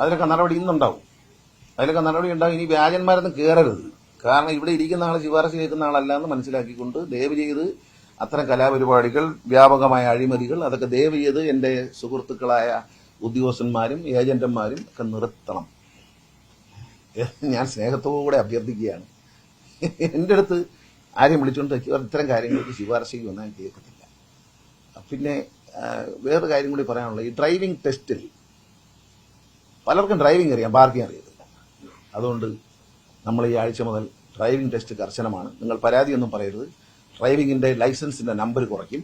അതിലൊക്കെ നടപടി ഇന്നുണ്ടാവും. അതിലൊക്കെ നടപടി ഉണ്ടാവും. ഇനി വ്യാജന്മാരൊന്നും കയറരുത് കാരണം ഇവിടെ ഇരിക്കുന്ന ആൾ ശുപാർശ കേൾക്കുന്ന ആളല്ല എന്ന് മനസ്സിലാക്കിക്കൊണ്ട് ദയവ് ചെയ്ത് അത്തരം കലാപരിപാടികൾ വ്യാപകമായ അഴിമതികൾ അതൊക്കെ ദയവ് ചെയ്ത് എന്റെ സുഹൃത്തുക്കളായ ഉദ്യോഗസ്ഥന്മാരും ഏജന്റന്മാരും ഒക്കെ നിർത്തണം. ഞാൻ സ്നേഹത്തോടെ അഭ്യർത്ഥിക്കുകയാണ്. എന്റെ അടുത്ത് ആരെയും വിളിച്ചുകൊണ്ട് ഇത്തരം കാര്യങ്ങൾക്ക് ശുപാർശയ്ക്ക് വന്നാൽ ഞാൻ കേൾക്കത്തില്ല. പിന്നെ വേറെ വേറൊരു കാര്യം കൂടി പറയാനുള്ളത്. ഈ ഡ്രൈവിംഗ് ടെസ്റ്റിൽ പലർക്കും ഡ്രൈവിംഗ് അറിയാം പാർക്കിംഗ് അറിയത്തില്ല. അതുകൊണ്ട് നമ്മൾ ഈ ആഴ്ച മുതൽ ഡ്രൈവിംഗ് ടെസ്റ്റ് കർശനമാണ് നിങ്ങൾ പരാതിയൊന്നും പറയരുത്. ഡ്രൈവിംഗിന്റെ ലൈസൻസിന്റെ നമ്പർ കുറയ്ക്കും.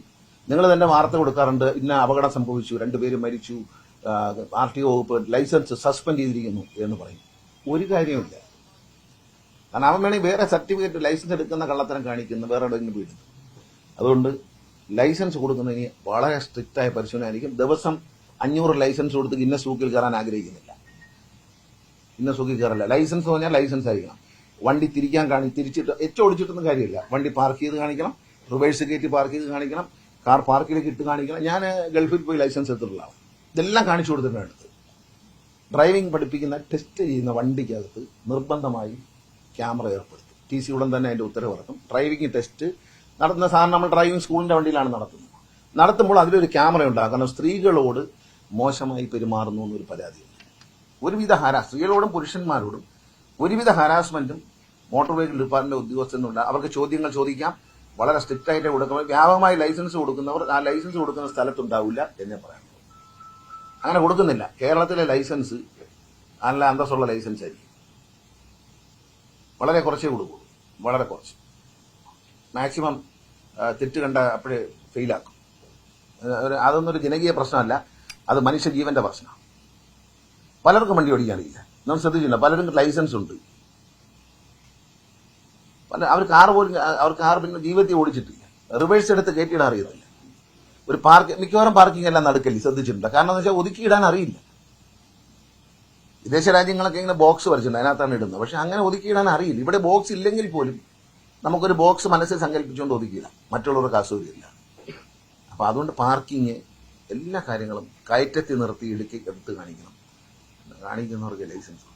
നിങ്ങൾ തന്നെ വാർത്ത കൊടുക്കാറുണ്ട് ഇന്ന അപകടം സംഭവിച്ചു രണ്ടുപേരും മരിച്ചു ആർ ടി ഒ വകുപ്പ് ലൈസൻസ് സസ്പെൻഡ് ചെയ്തിരിക്കുന്നു എന്ന് പറയും. ഒരു കാര്യമില്ല കാരണം അവൻ വേണമെങ്കിൽ വേറെ സർട്ടിഫിക്കറ്റ് ലൈസൻസ് എടുക്കുന്ന കള്ളത്തരം കാണിക്കുന്ന വേറെ എവിടെയെങ്കിലും വീട് അതുകൊണ്ട് ലൈസൻസ് കൊടുക്കുന്നതിന് വളരെ സ്ട്രിക്റ്റായ പരിശോധന ആയിരിക്കും. ദിവസം അഞ്ഞൂറ് ലൈസൻസ് കൊടുത്ത് ഗിന്നസ് ബുക്കിൽ കയറാൻ ആഗ്രഹിക്കുന്നില്ല. ഗിന്നസ് സുഖി കയറില്ല. ലൈസൻസ് എന്ന് പറഞ്ഞാൽ ലൈസൻസ് ആയിരിക്കണം. വണ്ടി തിരിക്കാൻ കാണി തിരിച്ചിട്ട് എച്ച് ഓടിച്ചിട്ടൊന്നും കാര്യമില്ല. വണ്ടി പാർക്ക് ചെയ്ത് കാണിക്കണം റിവേഴ്സ് കയറ്റി പാർക്ക് ചെയ്ത് കാണിക്കണം കാർ പാർക്കിലേക്ക് ഇട്ട് കാണിക്കണം. ഞാൻ ഗൾഫിൽ പോയി ലൈസൻസ് എടുത്തിട്ടുള്ളതാണ് ഇതെല്ലാം കാണിച്ചു കൊടുത്തിട്ടാണ് എടുത്ത് ഡ്രൈവിംഗ് പഠിപ്പിക്കുന്ന ടെസ്റ്റ് ചെയ്യുന്ന വണ്ടിക്കകത്ത് നിർബന്ധമായി ക്യാമറ ഏർപ്പെടുത്തും. ടി സി ഉടൻ തന്നെ അതിന്റെ ഉത്തരവ് ഇറക്കും. ഡ്രൈവിംഗ് ടെസ്റ്റ് നടത്തുന്ന സാധനം നമ്മൾ ഡ്രൈവിംഗ് സ്കൂളിന്റെ വണ്ടിയിലാണ് നടത്തുന്നത്. നടത്തുമ്പോൾ അതിലൊരു ക്യാമറ ഉണ്ടാകും കാരണം സ്ത്രീകളോട് മോശമായി പെരുമാറുന്നു എന്നൊരു പരാതിയുണ്ട്. ഒരുവിധ ഹരാ സ്ത്രീകളോടും പുരുഷന്മാരോടും ഒരുവിധ ഹരാസ്മെന്റും മോട്ടോർ വെഹിക്കിൾ ഡിപ്പാർട്ട്മെന്റ് ഉദ്യോഗസ്ഥനുണ്ട് അവർക്ക് ചോദ്യങ്ങൾ ചോദിക്കാം. വളരെ സ്ട്രിക്റ്റ് ആയിട്ട് കൊടുക്കുമ്പോൾ വ്യാപകമായി ലൈസൻസ് കൊടുക്കുന്നവർ ആ ലൈസൻസ് കൊടുക്കുന്ന സ്ഥലത്തുണ്ടാവില്ല എന്നേ പറയാം. അങ്ങനെ കൊടുക്കുന്നില്ല. കേരളത്തിലെ ലൈസൻസ് നല്ല അന്തസ്സുള്ള ലൈസൻസ് ആയിരിക്കും. വളരെ കുറച്ചേ കൊടുക്കൂ വളരെ കുറച്ച്. മാക്സിമം തെറ്റ് കണ്ട അപ്പോഴേ ഫെയിലാക്കും അത് അതൊന്നും ഒരു ജനകീയ പ്രശ്നമല്ല. അത് മനുഷ്യജീവന്റെ പ്രശ്നമാണ്. പലർക്കും വണ്ടി ഓടിക്കാനില്ല നമ്മൾ ശ്രദ്ധിച്ചില്ല പലരും ലൈസൻസ് ഉണ്ട്. പല അവർ കാർ പോലും അവർ കാർ പിന്നെ ജീവിതത്തിൽ ഓടിച്ചിട്ടില്ല. റിവേഴ്സ് എടുത്ത് കയറ്റിയിടാൻ അറിയത്തില്ല. ഒരു പാർക്ക് മിക്കവാറും പാർക്കിംഗ് എല്ലാം നടക്കല്ലേ ശ്രദ്ധിച്ചിട്ടുണ്ട്. കാരണം എന്ന് വെച്ചാൽ ഒതുക്കിയിടാൻ അറിയില്ല. വിദേശ രാജ്യങ്ങളൊക്കെ ഇങ്ങനെ ബോക്സ് വരച്ചിട്ടുണ്ട് അതിനകത്താണ് ഇടുന്നത്. പക്ഷെ അങ്ങനെ ഒതുക്കിയിടാൻ അറിയില്ല. ഇവിടെ ബോക്സ് ഇല്ലെങ്കിൽ പോലും നമുക്കൊരു ബോക്സ് മനസ്സിൽ സങ്കല്പിച്ചുകൊണ്ട് ഒതുക്കിയിടാം മറ്റുള്ളവർക്ക് അസൗകര്യമില്ല അപ്പൊ അതുകൊണ്ട് പാർക്കിങ് എല്ലാ കാര്യങ്ങളും കയറ്റത്തി നിർത്തി ഇടുക്കി എടുത്ത് കാണിക്കണം. കാണിക്കുന്നവർക്ക് ലൈസൻസ്